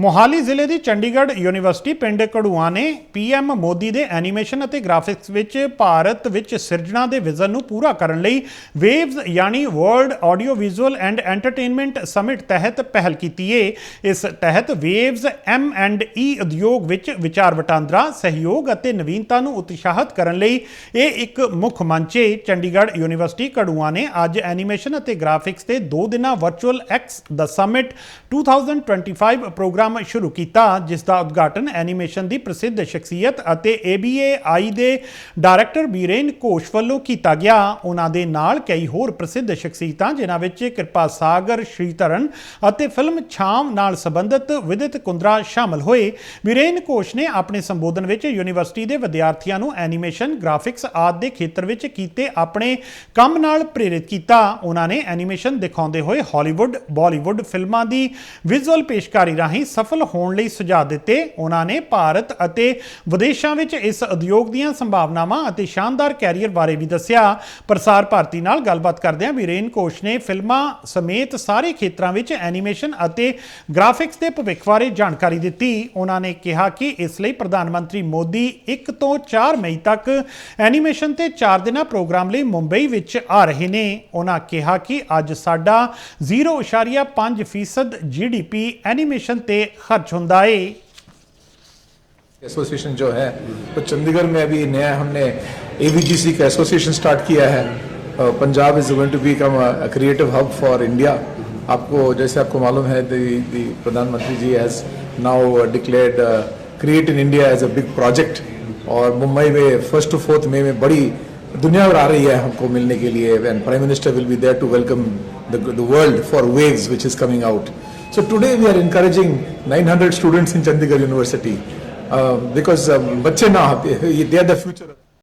ਮੋਹਾਲੀ ਜ਼ਿਲ੍ਹੇ ਦੀ ਚੰਡੀਗੜ੍ਹ ਯੂਨੀਵਰਸਿਟੀ ਪਿੰਡ ਕੜੂਆ ਨੇ ਪੀਐਮ ਮੋਦੀ ਦੇ ਐਨੀਮੇਸ਼ਨ ਅਤੇ ਗ੍ਰਾਫਿਕਸ ਵਿੱਚ ਭਾਰਤ ਵਿੱਚ ਸਿਰਜਣਾ ਦੇ ਵਿਜ਼ਨ ਨੂੰ ਪੂਰਾ ਕਰਨ ਲਈ ਵੇਵਜ਼ ਯਾਨੀ world audio visual and entertainment summit ਤਹਿਤ ਪਹਿਲ ਕੀਤੀ ਏ। ਇਸ ਤਹਿਤ ਵੇਵਜ਼ ਐਮ ਐਂਡ ਈ ਉਦਯੋਗ ਵਿੱਚ ਵਿਚਾਰ ਵਟਾਂਦਰਾ, ਸਹਿਯੋਗ ਅਤੇ ਨਵੀਨਤਾ ਨੂੰ ਉਤਸ਼ਾਹਿਤ ਕਰਨ ਲਈ ਇਹ ਇੱਕ ਮੁੱਖ ਮੰਚ ਏ। ਚੰਡੀਗੜ੍ਹ ਯੂਨੀਵਰਸਿਟੀ ਕੜੂਆ ਨੇ ਅੱਜ ਐਨੀਮੇਸ਼ਨ ਅਤੇ ਗ੍ਰਾਫਿਕਸ ਤੇ ਦੋ ਦਿਨਾਂ virtual X the summit 2025 programme ਸ਼ੁਰੂ ਕੀਤਾ, ਜਿਸ ਦਾ ਉਦਘਾਟਨ ਐਨੀਮੇਸ਼ਨ ਦੀ ਪ੍ਰਸਿੱਧ ਸ਼ਖਸੀਅਤ ਅਤੇ ABAI ਦੇ ਡਾਇਰੈਕਟਰ ਬੀਰੇਨ ਘੋਸ਼ ਵੱਲੋਂ ਕੀਤਾ ਗਿਆ। ਉਹਨਾਂ ਦੇ ਨਾਲ ਕਈ ਹੋਰ ਪ੍ਰਸਿੱਧ ਸ਼ਖਸੀਅਤਾਂ, ਜਿਨ੍ਹਾਂ ਵਿੱਚ ਕਿਰਪਾ ਸਾਗਰ, ਸ਼੍ਰੀਧਰਨ ਅਤੇ ਫਿਲਮ ਛਾਮ ਨਾਲ ਸੰਬੰਧਿਤ ਵਿਦਿਤ ਕੁੰਦਰਾ ਸ਼ਾਮਲ ਹੋਏ। ਬੀਰੇਨ ਘੋਸ਼ ਨੇ ਆਪਣੇ ਸੰਬੋਧਨ ਵਿੱਚ ਯੂਨੀਵਰਸਿਟੀ ਦੇ ਵਿਦਿਆਰਥੀਆਂ ਨੂੰ ਐਨੀਮੇਸ਼ਨ, ਗ੍ਰਾਫਿਕਸ ਆਦਿ ਦੇ ਖੇਤਰ ਵਿੱਚ ਕੀਤੇ ਆਪਣੇ ਕੰਮ ਨਾਲ ਪ੍ਰੇਰਿਤ ਕੀਤਾ। ਉਹਨਾਂ ਨੇ ਐਨੀਮੇਸ਼ਨ ਦਿਖਾਉਂਦੇ ਹੋਏ ਹਾਲੀਵੁੱਡ, ਬਾਲੀਵੁੱਡ ਫਿਲਮਾਂ ਦੀ ਵਿਜ਼ੂਅਲ ਪੇਸ਼ਕਾਰੀ ਰਾਹੀਂ ਸਫਲ ਹੋਣ ਲਈ ਸੁਝਾਅ ਦਿੱਤੇ। ਉਹਨਾਂ ਨੇ ਭਾਰਤ ਅਤੇ ਵਿਦੇਸ਼ਾਂ ਵਿੱਚ ਇਸ ਉਦਯੋਗ ਦੀਆਂ ਸੰਭਾਵਨਾਵਾਂ ਅਤੇ ਸ਼ਾਨਦਾਰ ਕੈਰੀਅਰ ਬਾਰੇ ਵੀ ਦੱਸਿਆ। ਪ੍ਰਸਾਰ ਭਾਰਤੀ ਨਾਲ ਗੱਲਬਾਤ ਕਰਦਿਆਂ ਵੀਰੇਨ ਕੋਸ਼ ਨੇ ਫਿਲਮਾਂ ਸਮੇਤ ਸਾਰੇ ਖੇਤਰਾਂ ਵਿੱਚ ਐਨੀਮੇਸ਼ਨ ਅਤੇ ਗ੍ਰਾਫਿਕਸ ਦੇ ਭਵਿੱਖ ਬਾਰੇ ਜਾਣਕਾਰੀ ਦਿੱਤੀ। ਉਹਨਾਂ ਨੇ ਕਿਹਾ ਕਿ ਇਸ ਲਈ ਪ੍ਰਧਾਨ ਮੰਤਰੀ ਮੋਦੀ 1 ਤੋਂ 4 ਮਈ ਤੱਕ ਐਨੀਮੇਸ਼ਨ ਤੇ 4 ਦਿਨਾਂ ਪ੍ਰੋਗਰਾਮ ਲਈ ਮੁੰਬਈ ਵਿੱਚ ਆ ਰਹੇ ਨੇ। ਉਹਨਾਂ ਕਿਹਾ ਕਿ ਅੱਜ ਸਾਡਾ 0.5% ਜੀਡੀਪੀ ਐਨੀਮੇਸ਼ਨ ਤੇ खर्च हों एसोसिएशन जो है तो चंडीगढ़ में अभी नया हमने एबीजीसी का एसोसिएशन स्टार्ट किया है। Punjab is going to become creative hub for India आपको, जैसे आपको मालूम है प्रधानमंत्री ji has now declared create in India as a big project और मुंबई में फ़र्स्ट टू फोर्थ मई में बड़ी दुनिया भर आ रही है हमको मिलने के लिए। And prime minister will be there to welcome the world for waves which is coming out So today we are encouraging 900 students in Chandigarh University uh, because um, they are the future.